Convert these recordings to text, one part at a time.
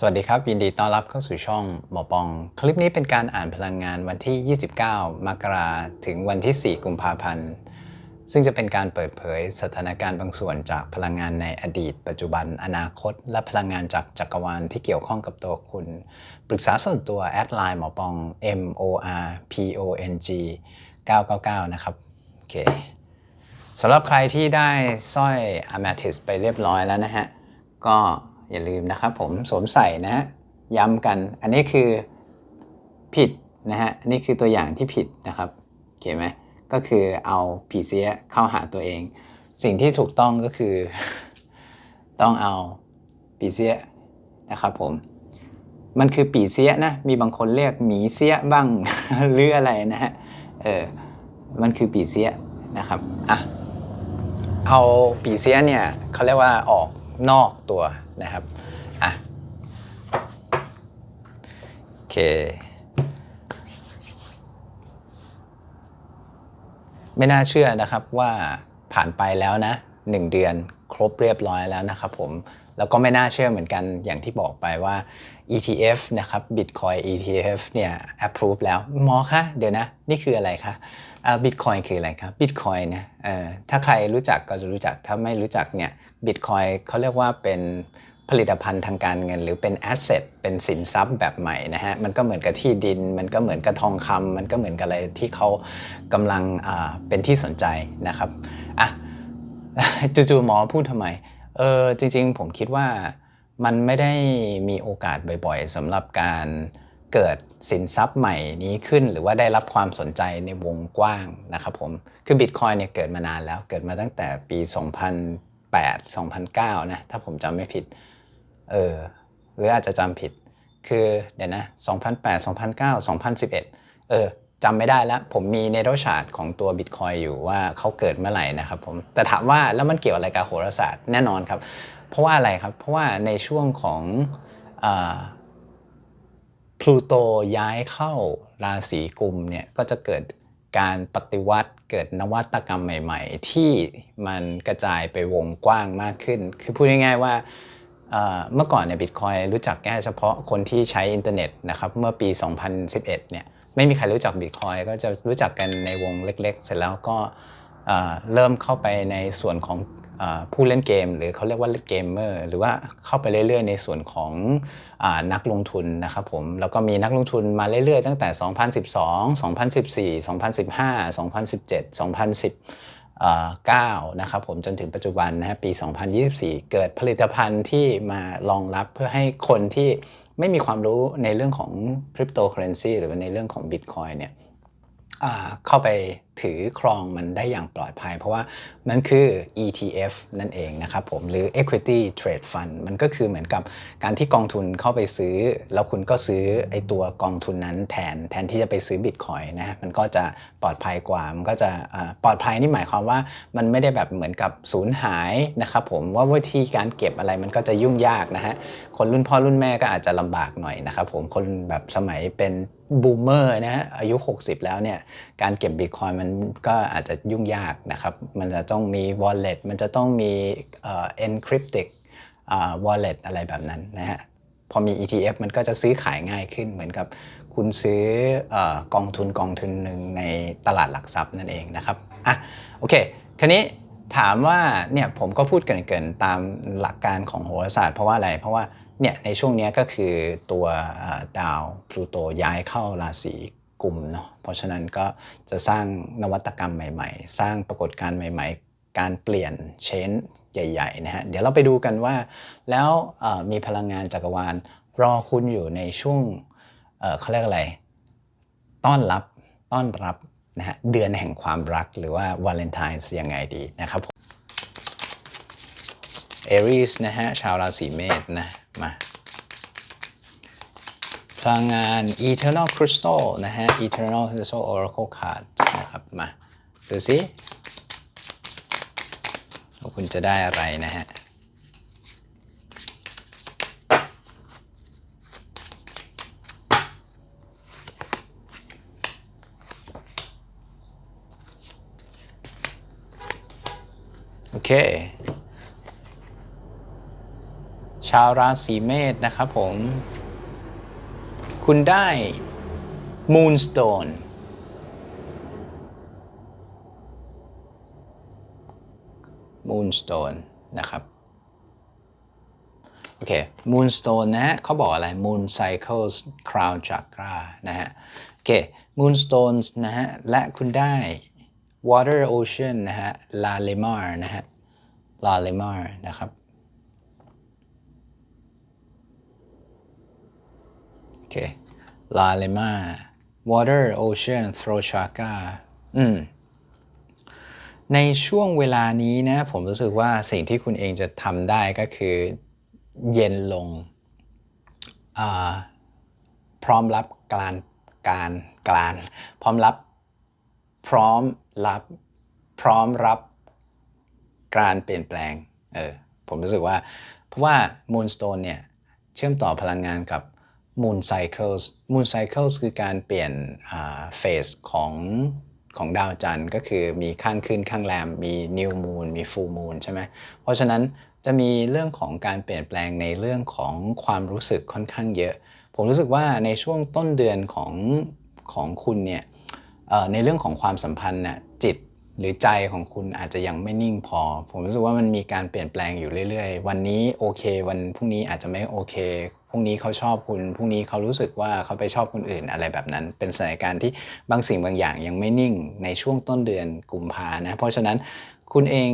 สวัสดีครับ ยินดีต้อนรับเข้าสู่ช่องหมอปอง คลิปนี้เป็นการอ่านพลังงานวันที่ 29 มกราถึงวันที่ 4 กุมภาพันธ์ ซึ่งจะเป็นการเปิดเผยสถานการณ์บางส่วนจากพลังงานในอดีต ปัจจุบัน อนาคต และพลังงานจากจักรวาลที่เกี่ยวข้องกับตัวคุณ ปรึกษาส่วนตัวแอดไลน์หมอปอง M O R P O N G 999 นะครับโอเคสำหรับใครที่ได้สร้อย Amethyst ไปเรียบร้อยแล้วนะฮะก็ อย่าลืมนะครับผมสวมใส่นะฮะย้ำกัน อันนี้คือผิดนะฮะนนี้คือตัวอย่างที่ผิดนะครับโอเคไหมก็คือเอาผีเสียเข้าหาตัวเอง สิ่งที่ถูกต้องก็คือ ต้องเอาปีเสียนะครับผมมันคือปีเสียนะ มีบางคนเรียกหมีเสียบ้างหรืออะไรนะฮะ เออ มันคือปีเสียนะครับ อะ เอาปีเสียเนี่ยเขาเรียกว่าออกนอกตัว นะครับอะโอเคไม่น่าเชื่อนะครับว่าผ่านไปแล้วนะ 1 เดือนครบเรียบร้อยแล้วนะครับผมแล้วก็ไม่น่าเชื่อเหมือนกันอย่างที่บอกไปว่า ETF นะครับ Bitcoin ETF เนี่ย approve แล้วหมอคะเดี๋ยวนะ นี่คืออะไรคะ บิตคอยคืออะไรครับบิตคอยนะเอ่อถ้าใครรู้จักก็จะรู้จักถ้าไม่รู้จักเนี่ยบิตคอยเขาเรียกว่าเป็นผลิตภัณฑ์ทางการเงิน หรือเป็นแอสเซทเป็นสินทรัพย์แบบใหม่นะฮะมันก็เหมือนกับที่ดิน มันก็เหมือนกับทองคำมันก็เหมือนกับอะไรที่เขากำลังเป็นที่สนใจนะครับอะจู่ๆหมอพูดทำไมเออจริง ๆ ผมคิดว่ามันไม่ได้มีโอกาสบ่อย ๆสำหรับการ เกิดสินทรัพย์ใหม่นี้ขึ้น หรือว่าได้รับความสนใจในวงกว้างนะครับผมคือบิตคอยเนี่ยเกิดมานานแล้วเกิดมาตั้งแต่ปี 2008 2009 นะ ถ้าผมจำไม่ผิดเออหรืออาจจะจำผิด คือเดี๋ยวนะ 2008 2009 2011 เออจำไม่ได้แล้ว ผมมีเนโรชาร์ตของตัว Bitcoin อยู่ว่าเขาเกิดเมื่อไหร่นะครับผมแต่ถามว่าแล้วมันเกี่ยวอะไรกับโหราศาสตร์แน่นอนครับ เพราะว่าอะไรครับ เพราะว่าในช่วงของ พลูโตย้ายเข้าราศีกุมเนี่ยก็จะเกิดการปฏิวัติเกิดนวัตกรรมใหม่ ๆ ที่มันกระจายไปวงกว้างมากขึ้น คือพูดง่ายๆว่าเมื่อก่อนเนี่ยบิตคอยรู้จักแค่เฉพาะคนที่ใช้อินเทอร์เน็ตนะครับเมื่อปี 2011 เนี่ยไม่มีใครรู้จักบิตคอยก็จะรู้จักกันในวงเล็ก ๆ เสร็จแล้วก็เริ่มเข้าไปในส่วนของ ผู้เล่นเกม หรือเขาเรียกว่าเกมเมอร์หรือว่าเข้าไปเรื่อยๆ ในส่วนของอนักลงทุนนะครับผมแล้วก็มีนักลงทุนมาเรื่อยๆ ตั้งแต่ 2012 2014 2015 2017 2010 9นะครับผมจนถึงปัจจุบันนะฮะปี 2024 เกิดผลิตภัณฑ์ที่มารองรับเพื่อให้คนที่ไม่มีความรู้ในเรื่องของคริปโตเคอเรนซีหรือในเรื่องของ Bitcoin เนี่ยเข้าไป ถือครองมันได้อย่างปลอดภัย เพราะว่ามันคือ ETF นั่นเองนะครับผมหรือ Equity Trade Fund มันก็คือเหมือนกับการที่กองทุนเข้าไปซื้อ แล้วคุณก็ซื้อไอตัวกองทุนนั้นแทนแทนที่จะไปซื้อบิตคอยนะมันก็จะปลอดภัยกว่า มันก็จะปลอดภัยนี่หมายความว่ามันไม่ได้แบบเหมือนกับสูญหายนะครับผมว่าวิธีการเก็บอะไรมันก็จะยุ่งยากนะฮะคนรุ่นพ่อรุ่นแม่ก็อาจจะลำบากหน่อยนะครับผมคนแบบสมัยเป็นบูมเมอร์นะฮะอายุ 60 แล้วเนี่ยการเก็บบิตคอยมันก็อาจจะยุ่งยากนะครับ มันจะต้องมี wallet มันจะต้องมี encrypted wallet อะไรแบบนั้นนะฮะพอมี ETF มันก็จะซื้อขายง่ายขึ้นเหมือนกับคุณซื้อกองทุนกองทุนหนึ่งในตลาดหลักทรัพย์นั่นเองนะครับอะโอเคคันนี้ถามว่าเนี่ยผมก็พูดเกินๆตามหลักการของโหราศาสตร์เพราะว่าอะไรเพราะว่าเนี่ยในช่วงนี้ก็คือตัวดาวพลูโตย้ายเข้าราศี กลุ่มเนาะเพราะฉะนั้นก็จะสร้างนวัตกรรมใหม่ ๆ สร้างปรากฏการณ์ใหม่ ๆ การเปลี่ยนเชนใหญ่ๆนะฮะเดี๋ยวเราไปดูกันว่า แล้วมีพลังงานจักรวาลรอคุณอยู่ในช่วงเขาเรียกอะไร ต้อนรับต้อนรับนะฮะเดือนแห่งความรักหรือว่าวาเลนไทน์ยังไงดีนะครับเอรีสนะฮะชาวราศีเมษนะมา พลังงาน Eternal Crystal นะฮะ Eternal Crystal Oracle Cards นะครับ มา ดูสิว่าคุณจะได้อะไรนะฮะโอเค ชาวราศีเมษนะครับผม คุณได้ Moonstone Moonstone นะครับ โอเค Moonstone นะฮะเขาบอกอะไร Moon Cycles Crown Chakra นะฮะ โอเค Moonstones นะฮะ และคุณได้ Water Ocean นะฮะ La Lemar นะฮะ La Lemar นะครับ โอเค La Lemar Water Ocean Throat Chakra อืมในช่วงเวลานี้นะ ผมรู้สึกว่าสิ่งที่คุณเองจะทำได้ก็คือเย็นลงอ่าพร้อมรับการการการ พร้อมรับ พร้อมรับพร้อมรับการเปลี่ยนแปลงเออผมรู้สึกว่า เพราะว่า Moonstone เนี่ย เชื่อมต่อพลังงานกับ Moon Cycles Moon Cycles คือการเปลี่ยนเฟสของของดาวจันทร์ก็คือมีข้างขึ้นข้างแรมมี New Moon มี Full Moon ใช่ไหมเพราะฉะนั้นจะมีเรื่องของการเปลี่ยนแปลงในเรื่องของความรู้สึกค่อนข้างเยอะ ผมรู้สึกว่าในช่วงต้นเดือนของของคุณเนี่ยในเรื่องของความสัมพันธ์น่ะจิตหรือใจของคุณอาจจะยังไม่นิ่งพอ ผมรู้สึกว่ามันมีการเปลี่ยนแปลงอยู่เรื่อย ๆ วันนี้โอเค วันพรุ่งนี้อาจจะไม่โอเค พรุ่งนี้เขาชอบคุณพรุ่งนี้เขารู้สึกว่าเขาไปชอบคนอื่นอะไรแบบนั้น เป็นสถานการณ์ที่บางสิ่งบางอย่างยังไม่นิ่งในช่วงต้นเดือนกุมภานะเพราะฉะนั้นคุณเอง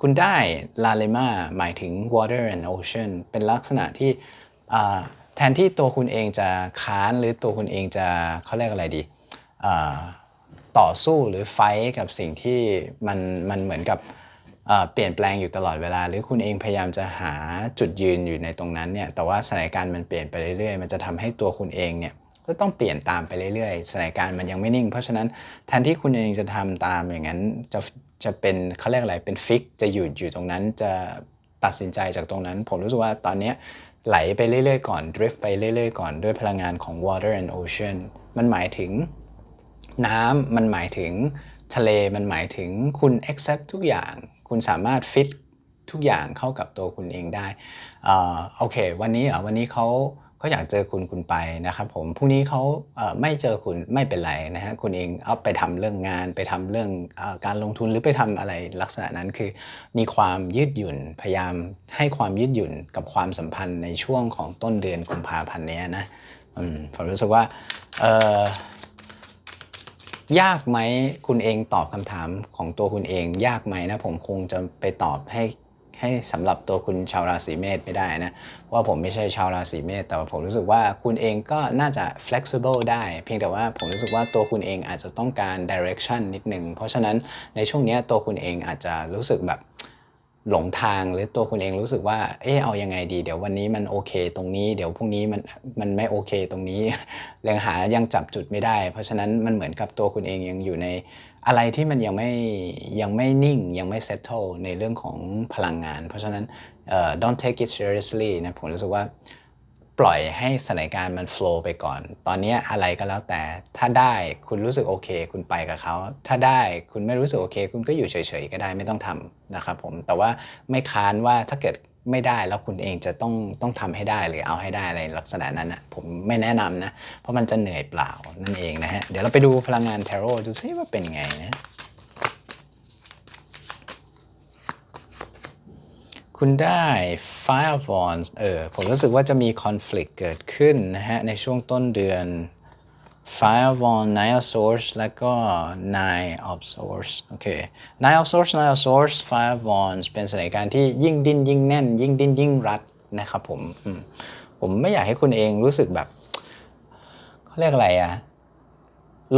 คุณได้ลาเลมาหมายถึง water and ocean เป็นลักษณะที่แทนที่ตัวคุณเองจะค้านหรือตัวคุณเองจะเขาเรียกอะไรดีต่อสู้หรือไฟท์กับสิ่งที่มันมันเหมือนกับ เปลี่ยนแปลงอยู่ตลอดเวลา หรือคุณเองพยายามจะหาจุดยืนอยู่ในตรงนั้นเนี่ยแต่ว่าสถานการณ์มันเปลี่ยนไปเรื่อยๆ มันจะทำให้ตัวคุณเองเนี่ยก็ต้องเปลี่ยนตามไปเรื่อยๆสถานการณ์มันยังไม่นิ่ง เพราะฉะนั้นแทนที่คุณเองจะทำตามอย่างนั้นจะจะเป็นเขาเรียกอะไรเป็นฟิกจะหยุดอยู่ตรงนั้นจะตัดสินใจจากตรงนั้น ผมรู้สึกว่าตอนนี้ไหลไปเรื่อยๆก่อน drift ไปเรื่อยๆก่อนด้วยพลังงานของ water and ocean มันหมายถึงน้ำมันหมายถึงทะเลมันหมายถึงคุณ accept ทุกอย่าง คุณสามารถ fit ทุกอย่างเข้ากับตัวคุณเองได้อ่าโอเค วันนี้เหรอะวันนี้เขาเขาอยากเจอคุณคุณไปนะครับผมพรุ่งนี้เขาไม่เจอคุณไม่เป็นไรนะฮะคุณเองเอาไปทำเรื่องงานไปทำเรื่องอการลงทุนหรือไปทำอะไรลักษณะนั้นคือ มีความยืดหยุ่นพยายามให้ความยืดหยุ่นกับความสัมพันธ์ในช่วงของต้นเดือนกุมภาพันธ์เนี้ยนะผมรู้สึกว่า ยากไหมคุณเองตอบคำถามของตัวคุณเอง ยากไหมนะผมคงจะไปตอบให้ให้สำหรับตัวคุณชาวราศีเมษไม่ได้นะว่าผมไม่ใช่ชาวราศีเมษแต่ว่าผมรู้สึกว่าคุณเองก็น่าจะ flexible ได้ เพียงแต่ว่าผมรู้สึกว่าตัวคุณเองอาจจะต้องการ direction นิดนึงเพราะฉะนั้นในช่วงนี้ตัวคุณเองอาจจะรู้สึกแบบ หลงทางหรือตัวคุณเองรู้สึกว่า เออเอายังไงดี เดี๋ยววันนี้มันโอเค ตรงนี้ เดี๋ยวพรุ่งนี้มันมันไม่โอเค ตรงนี้แรงหายังจับจุดไม่ได้ เพราะฉะนั้นมันเหมือนกับตัวคุณเองยังอยู่ในอะไรที่มันยังไม่ยังไม่นิ่งยังไม่เซตโตในเรื่องของพลังงาน เพราะฉะนั้น don't take it seriously นะผมรู้สึกว่า ปล่อยให้สถานการณ์มัน flow ไปก่อน ตอนนี้อะไรก็แล้วแต่ ถ้าได้คุณรู้สึกโอเค คุณไปกับเขา ถ้าได้คุณไม่รู้สึกโอเค คุณก็อยู่เฉยๆก็ได้ไม่ต้องทำนะครับผม แต่ว่าไม่ค้านว่าถ้าเกิดไม่ได้แล้วคุณเองจะต้องต้องทำให้ได้หรือเอาให้ได้อะไรลักษณะนั้นนะผมไม่แนะนำนะ เพราะมันจะเหนื่อยเปล่านั่นเองนะฮะ เดี๋ยวเราไปดูพลังงานเทโรดูซิว่าเป็นไงนะ คุณได้ Fire of Wands เออ ผมรู้สึกว่าจะมี conflict เกิดขึ้นนะฮะ ในช่วงต้นเดือน Fire of Wands Nine of Swords แล้วก็ Nine of Swords โอเค Nine of Swords Nine of Swords Fire of Wands เป็นสถานการณ์ที่ยิ่งดิ้นยิ่งแน่น ยิ่งดิ้นยิ่งรัดนะครับผมอืมผมไม่อยากให้คุณเองรู้สึกแบบเขาเรียกอะไรอะ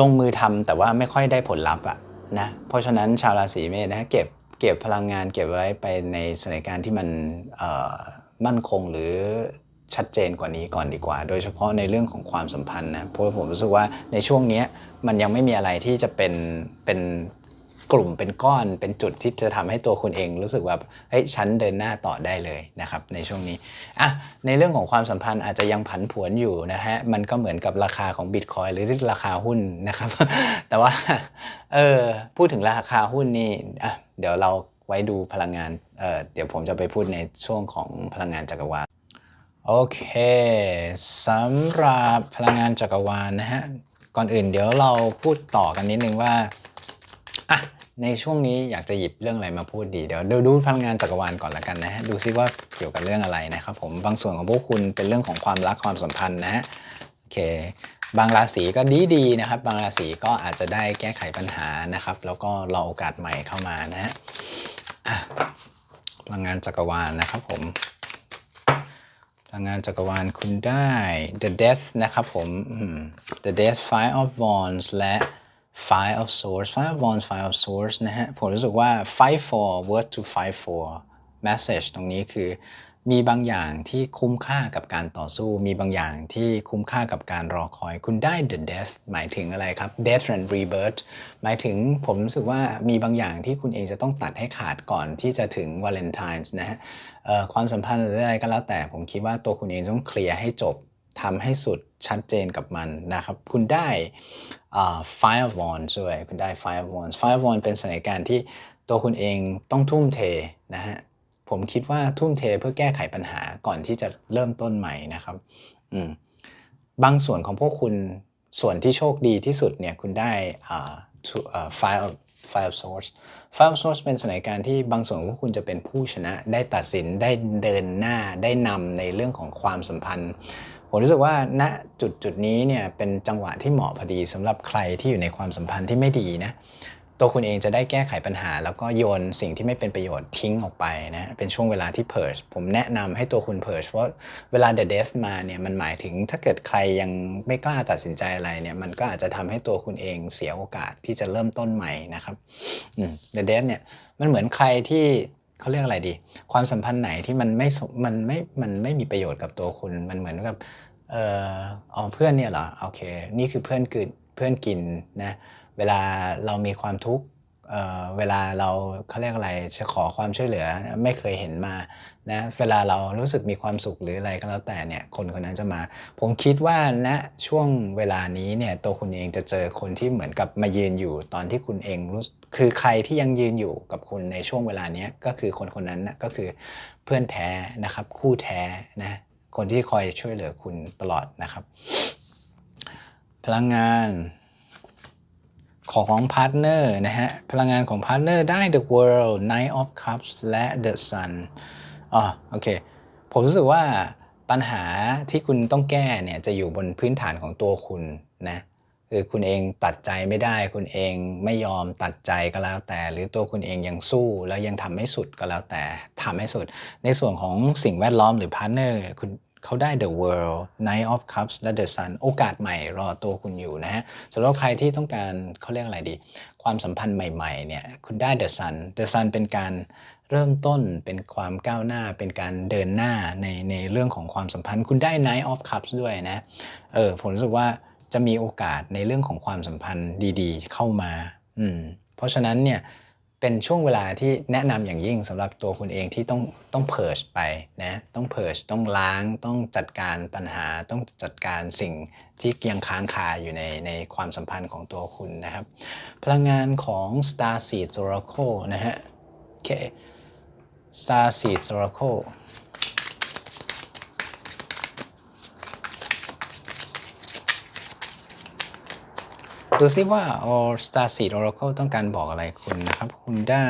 ลงมือทำแต่ว่าไม่ค่อยได้ผลลัพธ์อะนะ เพราะฉะนั้นชาวราศีเมษนะเก็บ เก็บพลังงานเก็บไว้ไปในสถานการณ์ที่มันมั่นคงหรือชัดเจนกว่านี้ก่อนดีกว่า โดยเฉพาะในเรื่องของความสัมพันธ์นะเพราะผมรู้สึกว่าในช่วงนี้มันยังไม่มีอะไรที่จะเป็นเป็น กลุ่มเป็นก้อนเป็นจุดที่จะทำให้ตัวคุณเอง รู้สึกว่าเฮ้ยฉันเดินหน้าต่อได้เลยนะครับในช่วงนี้อะในเรื่องของความสัมพันธ์อาจจะยังผันผวนอยู่นะฮะมันก็เหมือนกับราคาของบิตคอยหรือราคาหุ้นนะครับ แต่ว่าเออพูดถึงราคาหุ้นนี่อะเดี๋ยวเราไว้ดูพลังงานเออเดี๋ยวผมจะไปพูดในช่วงของพลังงานจักรวาลโอเคสำหรับพลังงานจักรวาลนะฮะก่อนอื่นเดี๋ยวเราพูดต่อกันนิดนึงว่าอะ ในช่วงนี้อยากจะหยิบเรื่องอะไรมาพูดดีเดี๋ยวดูดูพลังงานจักรวาลก่อนละกันนะฮะดูซิว่าเกี่ยวกับเรื่องอะไรนะครับผมบางส่วนของพวกคุณเป็นเรื่องของความรักความสัมพันธ์นะฮะโอเค บางราศีก็ดีดีนะครับ บางราศีก็อาจจะได้แก้ไขปัญหานะครับ แล้วก็รอโอกาสใหม่เข้ามานะฮะพลังงานจักรวาลนะครับผมพลังงานจักรวาลคุณได้ The Death นะครับผมอืม The Death Five of Wands และ Five of Swords Five of Wands Five of Swords นะฮะ ผมรู้สึกว่า fight for worth to fight for message ตรงนี้คือมีบางอย่างที่คุ้มค่ากับการต่อสู้ มีบางอย่างที่คุ้มค่ากับการรอคอย คุณได้ The Death หมายถึงอะไรครับ Death and Rebirth หมายถึงผมรู้สึกว่ามีบางอย่างที่คุณเองจะต้องตัดให้ขาดก่อนที่จะถึงวาเลนไทน์นะฮะความสัมพันธ์หรืออะไรก็แล้วแต่ผมคิดว่าตัวคุณเองต้องเคลียร์ให้จบ ทำให้สุดชัดเจนกับมันนะครับ คุณได้ Five wand ด้วย คุณได้ Five wand Five wand เป็นสถานการณ์ที่ตัวคุณเองต้องทุ่มเทนะฮะ ผมคิดว่าทุ่มเทเพื่อแก้ไขปัญหาก่อนที่จะเริ่มต้นใหม่นะครับ อืม บางส่วนของพวกคุณส่วนที่โชคดีที่สุดเนี่ยคุณได้อ่า to- อ่า five of five of swords five swords เป็นสถานการณ์ที่บางส่วนพวกคุณจะเป็นผู้ชนะ ได้ตัดสินได้เดินหน้าได้นำในเรื่องของความสัมพันธ์ ผมรู้สึกว่าณจุดจุดนี้เนี่ยเป็นจังหวะที่เหมาะพอดีสำหรับใครที่อยู่ในความสัมพันธ์ที่ไม่ดีนะตัวคุณเองจะได้แก้ไขปัญหา แล้วก็โยนสิ่งที่ไม่เป็นประโยชน์ทิ้งออกไปนะเป็นช่วงเวลาที่เพิร์ชผมแนะนำให้ตัวคุณเพิร์ชเพราะเวลา The Death มาเนี่ยมันหมายถึงถ้าเกิดใครยังไม่กล้าตัดสินใจอะไรเนี่ยมันก็อาจจะทำให้ตัวคุณเองเสียโอกาสที่จะเริ่มต้นใหม่นะครับอืม The Death เนี่ยมันเหมือนใครที่ เขาเรียกอะไรดี ความสัมพันธ์ไหนที่มันไม่มันไม่มันไม่มีประโยชน์กับตัวคุณมันเหมือนกับเอออ๋อเพื่อนเนี่ยเหรอโอเค นี่คือเพื่อนกินเพื่อนกินนะเวลาเรามีความทุกข์เเวลาเราเขาเรียกอะไรจะขอความช่วยเหลือไม่เคยเห็นมานะเวลาเรารู้สึกมีความสุขหรืออะไรก็แล้วแต่เนี่ยคนคนนั้นจะมา ผมคิดว่าณช่วงเวลานี้เนี่ยตัวคุณเองจะเจอคนที่เหมือนกับมายืนอยู่ตอนที่คุณเองรู้ คือใครที่ยังยืนอยู่กับคุณในช่วงเวลานี้ก็คือคนคนนั้นนะก็คือเพื่อนแท้นะครับ คู่แท้นะคนที่คอยช่วยเหลือคุณตลอดนะครับ พลังงานของพาร์ทเนอร์นะฮะพลังงานของพาร์ทเนอร์ได้ The World Knight of Cups และ The Sun อ๋อโอเค ผมรู้สึกว่าปัญหาที่คุณต้องแก้เนี่ยจะอยู่บนพื้นฐานของตัวคุณนะ คือคุณเองตัดใจไม่ได้ คุณเองไม่ยอมตัดใจก็แล้วแต่ หรือตัวคุณเองยังสู้แล้วยังทำไม่สุดก็แล้วแต่ทำให้สุด ในส่วนของสิ่งแวดล้อมหรือพาร์เนอร์คุณเขาได้ The World night of Cups และ The Sun โอกาสใหม่รอตัวคุณอยู่นะฮะสำหรับใครที่ต้องการเขาเรียกอะไรดี ความสัมพันธ์ใหม่ๆเนี่ยคุณได้ The Sun The Sun เป็นการเริ่มต้นเป็นความก้าวหน้าเป็นการเดินหน้าในในเรื่องของความสัมพันธ์ คุณได้ night of Cups ด้วยนะเออผมรู้สึกว่า จะมีโอกาสในเรื่องของความสัมพันธ์ดีๆ เข้ามาอืมเพราะฉะนั้นเนี่ยเป็นช่วงเวลาที่แนะนำอย่างยิ่งสำหรับตัวคุณเองที่ต้องต้องเพิร์ชไปนะต้องเพิร์ชต้องล้างต้องจัดการปัญหาต้องจัดการสิ่งที่ยังค้างคาอยู่ในในความสัมพันธ์ของตัวคุณนะครับ พลังงานของ Star Seed Oracle นะฮะโอเค Star Seed Oracle ดูซิว่า All Star Seed Oracle ต้องการบอกอะไรคุณนะครับ คุณได้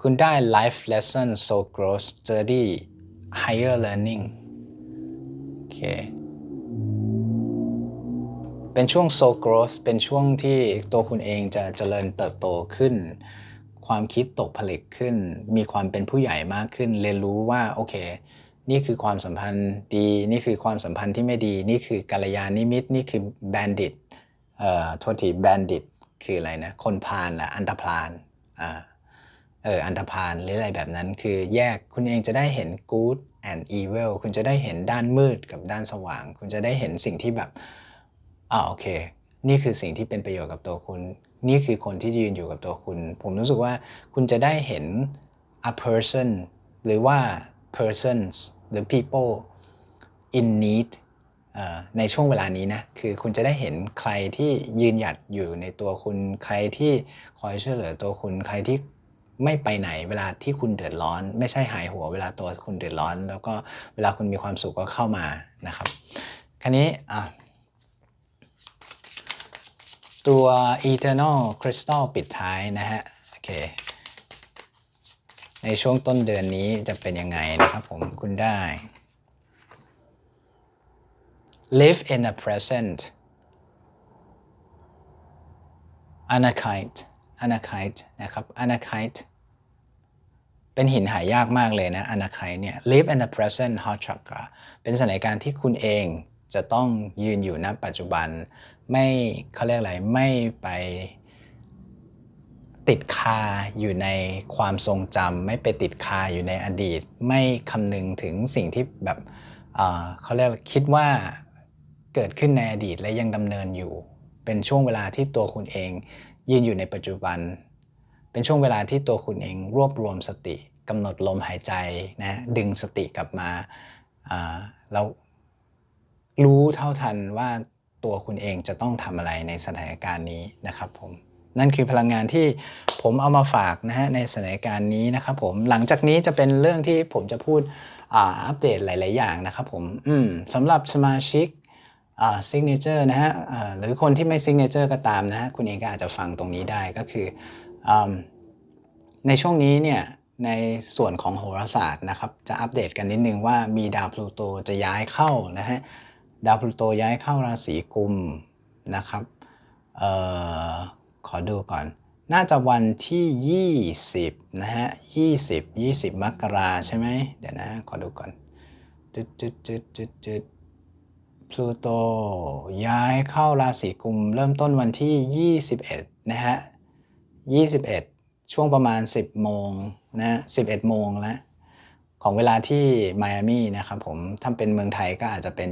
คุณได้ Life Lesson So Growth Study Higher Learning โอเค เป็นช่วง so growth เป็นช่วงที่ตัวคุณเองจะเจริญเติบโตขึ้น ความคิดตกผลึกขึ้น มีความเป็นผู้ใหญ่มากขึ้น เรียนรู้ว่า โอเค นี่คือความสัมพันธ์ดี นี่คือความสัมพันธ์ที่ไม่ดี นี่คือกัลยาณมิตร นี่คือแบนดิตเอ่อโทษทีแบนดิตคืออะไรนะ คนพาลละอันธพาลอ่าเอออันธพาลหรืออะไรแบบนั้น คือแยกคุณเองจะได้เห็น good and evil คุณจะได้เห็นด้านมืดกับด้านสว่าง คุณจะได้เห็นสิ่งที่แบบอ่าโอเค นี่คือสิ่งที่เป็นประโยชน์กับตัวคุณ นี่คือคนที่ยืนอยู่กับตัวคุณ ผมรู้สึกว่าคุณจะได้เห็น a person หรือว่า persons หรือ people in need ในช่วงเวลานี้นะ คือคุณจะได้เห็นใครที่ยืนหยัดอยู่ในตัวคุณ ใครที่คอยช่วยเหลือตัวคุณ ใครที่ไม่ไปไหนเวลาที่คุณเดือดร้อน ไม่ใช่หายหัวเวลาตัวคุณเดือดร้อน แล้วก็เวลาคุณมีความสุขก็เข้ามานะครับคราวนี้ตัว eternal crystal ปิดท้ายนะฮะ โอเค ในช่วงต้นเดือนนี้จะเป็นยังไงนะครับผมคุณได้ live in the present anakite anakite นะครับ anakite เป็นหินหายากมากเลยนะ anakite เนี่ย live in the present heart chakra เป็นสถานการณ์ที่คุณเองจะต้องยืนอยู่ณปัจจุบัน ไม่เขาเรียกอะไร ไม่ไป ติดคาอยู่ในความทรงจำไม่ไปติดคาอยู่ในอดีต ไม่คำนึงถึงสิ่งที่แบบเขาเรียกคิดว่าเกิดขึ้นในอดีตและยังดำเนินอยู่ เป็นช่วงเวลาที่ตัวคุณเองยืนอยู่ในปัจจุบัน เป็นช่วงเวลาที่ตัวคุณเองรวบรวมสติกำหนดลมหายใจนะดึงสติกลับมาแล้วรู้เท่าทันว่าตัวคุณเองจะต้องทำอะไรในสถานการณ์นี้นะครับผม นั่นคือพลังงานที่ผมเอามาฝากนะฮะในสถานการณ์นี้นะครับผมหลังจากนี้จะเป็นเรื่องที่ผมจะพูดอัปเดตหลาย ๆ อย่างนะครับผมอืมสำหรับสมาชิกอ่าซิกเนเจอร์นะฮะหรือคนที่ไม่ซิกเนเจอร์ก็ตามนะฮะคุณเองก็อาจจะฟังตรงนี้ได้ก็คืออในช่วงนี้เนี่ยในส่วนของโหราศาสตร์นะครับจะอัปเดตกันนิดนึงว่ามีดาวพลูโตจะย้ายเข้านะฮะดาวพลูโตย้ายเข้าราศีกุมนะครับเอ่อ ขอดูก่อน น่าจะวันที่ 20 นะฮะ 20 20 มกราใช่ไหม เดี๋ยวนะ ขอดูก่อนจุดจุดจุดจุดจุดพลูโตย้ายเข้าราศีกุมเริ่มต้นวันที่ 21 นะฮะ 21 ช่วงประมาณ 10 โมงนะ11 โมงแล้วของเวลาที่ไมอามีนะครับผม ถ้าเป็นเมืองไทยก็อาจจะเป็น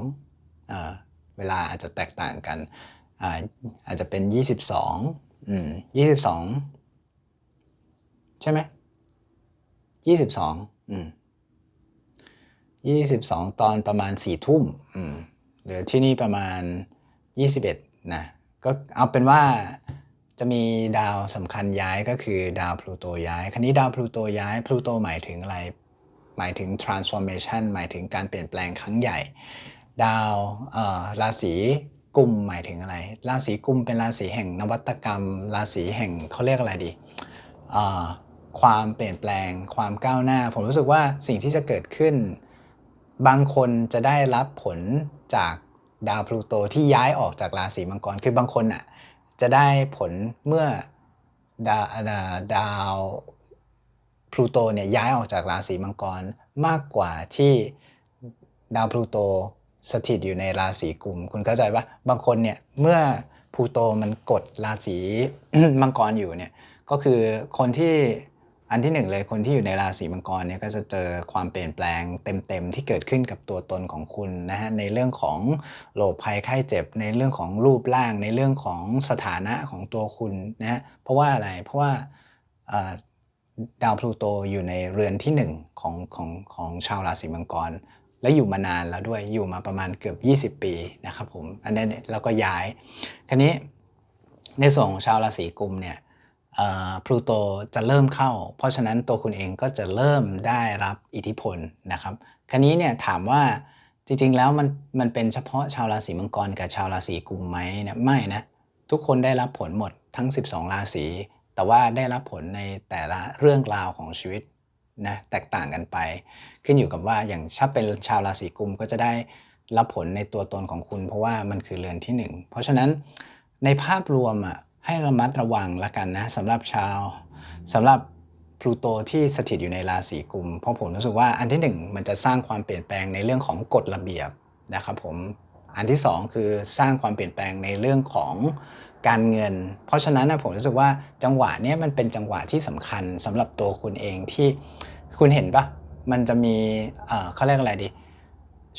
22อ่าเวลาอาจจะแตกต่างกัน อ่าอาจจะเป็น 22อืม22 ใช่ไหม22อืม22 ตอนประมาณ4ทุ่มอืมหรือที่นี่ประมาณ 21นะก็เอาเป็นว่าจะมีดาวสำคัญย้ายก็คือดาวพลูโตย้าย คราวนี้ดาวพลูโตย้ายพลูโตหมายถึงอะไร หมายถึง transformation หมายถึงการเปลี่ยนแปลงครั้งใหญ่ ดาวราศี กุมหมายถึงอะไร ราศีกุมเป็นราศีแห่งนวัตกรรม ราศีแห่งเขาเรียกอะไรดี ความเปลี่ยนแปลง ความก้าวหน้า ผมรู้สึกว่าสิ่งที่จะเกิดขึ้น บางคนจะได้รับผลจากดาวพลูโตที่ย้ายออกจากราศีมังกร คือบางคนอะจะได้ผลเมื่อดาดาดาวพลูโตเนี่ยย้ายออกจากราศีมังกรมากกว่าที่ดาวพลูโต สถิตอยู่ในราศีกุม คุณเข้าใจปะบางคนเนี่ยเมื่อพูโตมันกดราศีมังกรอยู่เนี่ยก็คือคนที่อันที่หนึ่งเลยคนที่อยู่ในราศีมังกรเนี่ยก็จะเจอความเปลี่ยนแปลงเต็มๆที่เกิดขึ้นกับตัวตนของคุณนะฮะในเรื่องของโรคภัยไข้เจ็บ ในเรื่องของรูปร่าง ในเรื่องของสถานะของตัวคุณนะฮะเพราะว่าอะไรเพราะว่าดาวพลูโตอยู่ในเรือนที่หนึ่งของของของชาวราศีมังกร และอยู่มานานแล้วด้วยอยู่มาประมาณเกือบ 20 ปีนะครับผมอันนี้เนี่ยแล้วก็ย้ายคราวนี้ในส่วนของชาวราศีกุมเนี่ยพลูโตจะเริ่มเข้า เพราะฉะนั้นตัวคุณเองก็จะเริ่มได้รับอิทธิพลนะครับคราวนี้เนี่ยถามว่าจริงๆแล้วมันมันเป็นเฉพาะชาวราศีมังกรกับชาวราศีกุมไหมเนี่ยไม่นะทุกคนได้รับผลหมดทั้ง 12 ราศีแต่ว่าได้รับผลในแต่ละเรื่องราวของชีวิต นะแตกต่างกันไป ขึ้นอยู่กับว่าอย่างถ้าเป็นชาวราศีกุมก็จะได้รับผลในตัวตนของคุณ เพราะว่ามันคือเรือนที่หนึ่งเพราะฉะนั้นในภาพรวมอะให้ระมัดระวังละกันนะสำหรับชาวสำหรับพลูโตที่สถิตอยู่ในราศีกุม เพราะผมรู้สึกว่าอันที่หนึ่งมันจะสร้างความเปลี่ยนแปลงในเรื่องของกฎระเบียบนะครับผมอันที่สองคือสร้างความเปลี่ยนแปลงในเรื่องของ การเงิน เพราะฉะนั้นนะผมรู้สึกว่าจังหวะนี้มันเป็นจังหวะที่สำคัญสำหรับตัวคุณเองที่คุณเห็นปะมันจะมีเขาเรียกอะไรดี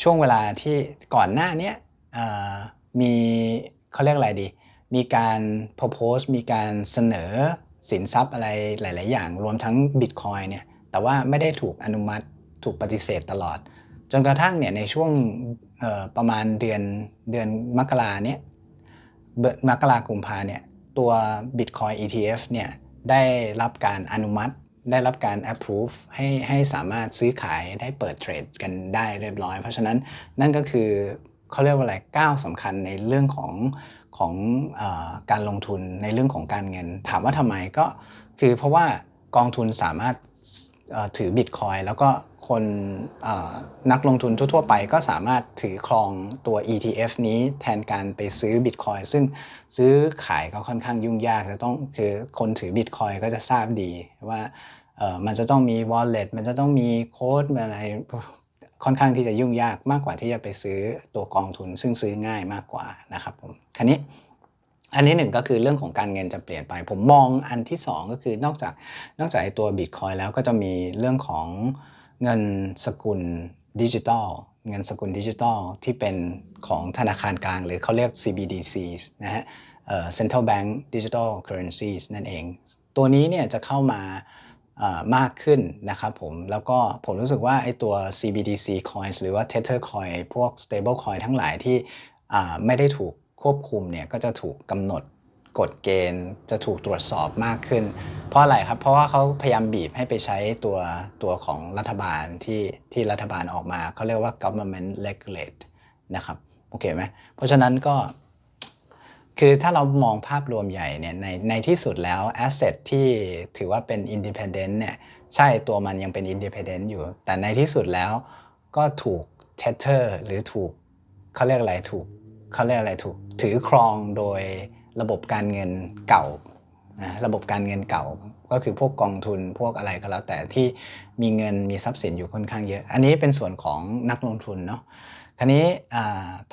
ช่วงเวลาที่ก่อนหน้านี้มีเขาเรียกอะไรดี มีการ propose มีการเสนอสินทรัพย์อะไรหลาย ๆ อย่าง รวมทั้ง Bitcoin เนี่ยแต่ว่าไม่ได้ถูกอนุมัติถูกปฏิเสธตลอด จนกระทั่งเนี่ยในช่วงประมาณเดือนเดือนมกราเนี่ย มกรากุมภาเนี่ยตัว Bitcoin ETF เนี่ยได้รับการอนุมัติ ได้รับการ approve ให้ให้สามารถซื้อขายได้เปิดเทรดกันได้เรียบร้อย เพราะฉะนั้นนั่นก็คือเขาเรียกว่าอะไรก้าวสำคัญในเรื่องของของอการลงทุนในเรื่องของการเงิน ถามว่าทำไมก็คือเพราะว่ากองทุนสามารถถือบิตคอยแล้วก็ คนนักลงทุนทั่วๆไปก็สามารถถือครองตัว ETF นี้แทนการไปซื้อบิตคอยซึ่งซื้อขายก็ค่อนข้างยุ่งยากจะต้องคือคนถือบิตคอยก็จะทราบดีว่ามันจะต้องมี wallet มันจะต้องมีโค้ดอะไรค่อนข้างที่จะยุ่งยากมากกว่าที่จะไปซื้อตัวกองทุน ซึ่งซื้อง่ายมากกว่านะครับผมคันนี้อันที่หนึ่งก็คือเรื่องของการเงินจะเปลี่ยนไป ผมมองอันที่สองก็คือนอกจากนอกจากไอตัวบิตคอยแล้วก็จะมีเรื่องของ เงินสกุลดิจิทัลเงินสกุลดิจิทัลที่เป็นของธนาคารกลาง หรือเขาเรียก CBDCs นะฮะ Central Bank Digital Currencies นั่นเอง ตัวนี้เนี่ยจะเข้ามามากขึ้นนะครับผม แล้วก็ผมรู้สึกว่าไอ้ตัว CBDC coins หรือว่า Tether coin พวก stable coin ทั้งหลายที่ไม่ได้ถูกควบคุมเนี่ยก็จะถูกกำหนด กฎเกณฑ์จะถูกตรวจสอบมากขึ้น เพราะอะไรครับ เพราะว่าเขาพยายามบีบให้ไปใช้ตัวตัวของรัฐบาลที่ที่รัฐบาลออกมาเขาเรียกว่า government regulate นะครับโอเคไหมเพราะฉะนั้นก็ คือถ้าเรามองภาพรวมใหญ่เนี่ยในในที่สุดแล้ว asset ที่ถือว่าเป็น independent เนี่ยใช่ตัวมันยังเป็น independent อยู่ แต่ในที่สุดแล้วก็ถูก tether หรือถูกเขาเรียกอะไรถูกเขาเรียกอะไรถูกถือครองโดย ระบบการเงินเก่านะระบบการเงินเก่าก็คือพวกกองทุนพวกอะไรก็แล้วแต่ที่มีเงินมีทรัพย์สินอยู่ค่อนข้างเยอะ อันนี้เป็นส่วนของนักลงทุนเนาะคราวนี้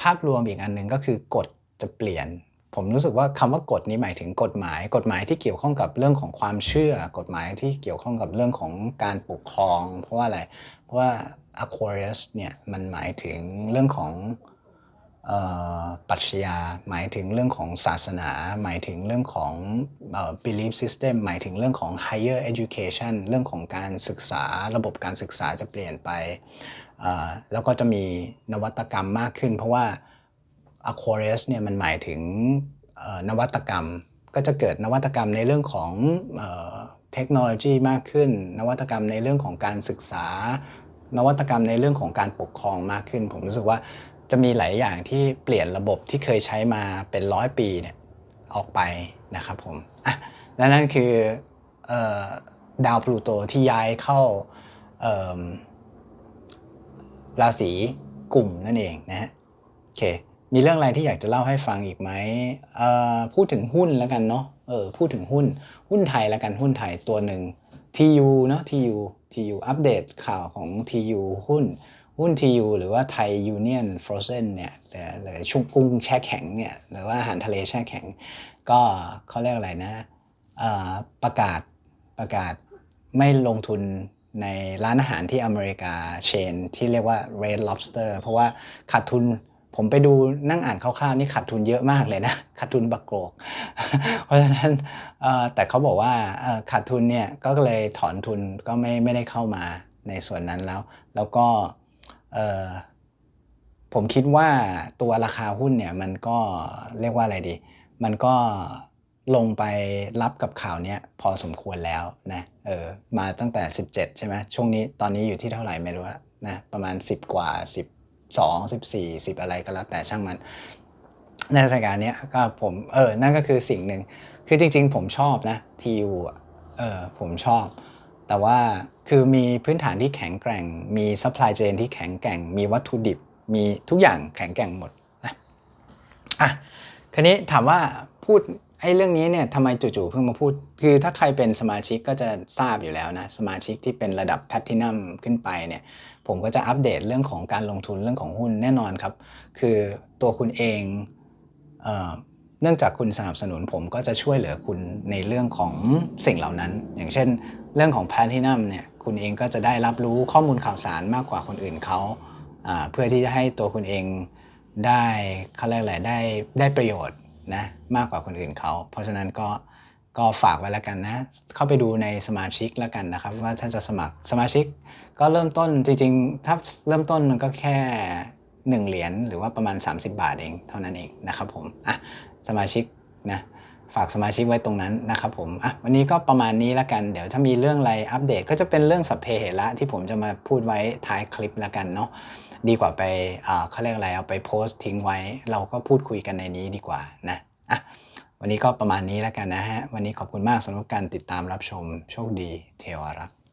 ภาพรวมอีกอันหนึ่งก็คือกฎจะเปลี่ยน ผมรู้สึกว่าคำว่ากฎนี้หมายถึงกฎหมาย กฎหมายที่เกี่ยวข้องกับเรื่องของความเชื่อ กฎหมายที่เกี่ยวข้องกับเรื่องของการปกครอง เพราะว่าอะไร เพราะว่า Aquarius เนี่ยมันหมายถึงเรื่องของเอ่อ ปรัชญาหมายถึงเรื่องของศาสนา หมายถึงเรื่องของ belief system หมายถึงเรื่องของ higher education เรื่องของการศึกษาระบบการศึกษาจะเปลี่ยนไป แล้วก็จะมีนวัตกรรมมากขึ้น เพราะว่า Aquarius เนี่ยมันหมายถึงนวัตกรรม ก็จะเกิดนวัตกรรมในเรื่องของเทคโนโลยีมากขึ้น นวัตกรรมในเรื่องของการศึกษา นวัตกรรมในเรื่องของการปกครองมากขึ้น ผมรู้สึกว่า จะมีหลายอย่างที่เปลี่ยนระบบที่เคยใช้มาเป็นร้อยปีเนี่ยออกไปนะครับผมอะและนั่นคือออดาวพลูโตที่ย้ายเข้าราศีกลุ่มนั่นเองนะฮะโอเคมีเรื่องอะไรที่อยากจะเล่าให้ฟังอีกไหมพูดถึงหุ้นแล้วกันเนาะเออพูดถึงหุ้นหุ้นไทยแล้วกันหุ้นไทยตัวหนึ่ง TU เนาะ TU TU อัปเดตข่าวของ TU หุ้น หุ้น TU หรือว่าไทยยูเนียนฟรอเซนเนี่ยหรือชุบกุ้งแช่แข็งเนี่ยหรือว่าอาหารทะเลแช่แข็ง ก็เขาเรียกอะไรนะประกาศประกาศไม่ลงทุนในร้านอาหารที่อเมริกาเชน ที่เรียกว่า Red Lobster เพราะว่าขาดทุนผมไปดูนั่งอ่านคร่าวๆนี่ขาดทุนเยอะมากเลยนะขาดทุนบักโกรก เพราะฉะนั้นแต่เขาบอกว่าขาดทุนเนี่ยก็เลยถอนทุนก็ไม่ไม่ได้เข้ามาในส่วนนั้นแล้ว แล้วก็ ผมคิดว่าตัวราคาหุ้นเนี่ยมันก็เรียกว่าอะไรดี มันก็ลงไปรับกับข่าวนี้พอสมควรแล้วนะเออมาตั้งแต่ 17 ใช่ไหมช่วงนี้ตอนนี้อยู่ที่เท่าไหร่ไม่รู้ละนะประมาณ 10 กว่า 12 14 10 อะไรก็แล้วแต่ช่างมัน ในสถานการณ์นี้ก็ผมเออนั่นก็คือสิ่งหนึ่งคือจริง ๆ ผมชอบนะ TU อะเออผมชอบ แต่ว่า คือมีพื้นฐานที่แข็งแกร่ง มี supply chain ที่แข็งแกร่ง มีวัตถุดิบ มีทุกอย่างแข็งแกร่งหมดนะอะคราวนี้ถามว่าพูดไอ้เรื่องนี้เนี่ยทำไมจู่ๆเพิ่งมาพูด คือถ้าใครเป็นสมาชิกก็จะทราบอยู่แล้วนะสมาชิกที่เป็นระดับแพ t ตินัมขึ้นไปเนี่ยผมก็จะอัปเดตเรื่องของการลงทุนเรื่องของหุ้นแน่นอนครับ คือตัวคุณเองเอ่อเนื่องจากคุณสนับสนุนผมก็จะช่วยเหลือคุณในเรื่องของสิ่งเหล่านั้น อย่างเช่น เรื่องของแพ t ตินัมเนี่ยคุณเองก็จะได้รับรู้ข้อมูลข่าวสารมากกว่าคนอื่นเขาเพื่อที่จะให้ตัวคุณเองได้เขาเรียกอะไรได้ได้ประโยชน์นะมากกว่าคนอื่นเขา เพราะฉะนั้นก็ก็ฝากไว้แล้วกันนะ เข้าไปดูในสมาชิกแล้วกันนะครับ ว่าถ้านจะสมัครสมาชิก ก็เริ่มต้นจริงๆ ถ้าเริ่มต้นมันก็แค่ 1 เหรียญหรือว่าประมาณ 30 บาทเองเท่านั้นเองนะครับผมอะสมาชิกนะ ฝากสมาชิกไว้ตรงนั้นนะครับผมอะวันนี้ก็ประมาณนี้แล้วกัน เดี๋ยวถ้ามีเรื่องอะไรอัปเดตก็จะเป็นเรื่องสัพเพเหระที่ผมจะมาพูดไว้ท้ายคลิปแล้วกันเนาะดีกว่าไปเขาเรียกอะไรเอาไปโพสต์ทิ้งไว้ เราก็พูดคุยกันในนี้ดีกว่านะอะวันนี้ก็ประมาณนี้แล้วกันนะฮะ วันนี้ขอบคุณมากสำหรับการติดตามรับชม โชคดีเทวรักษ์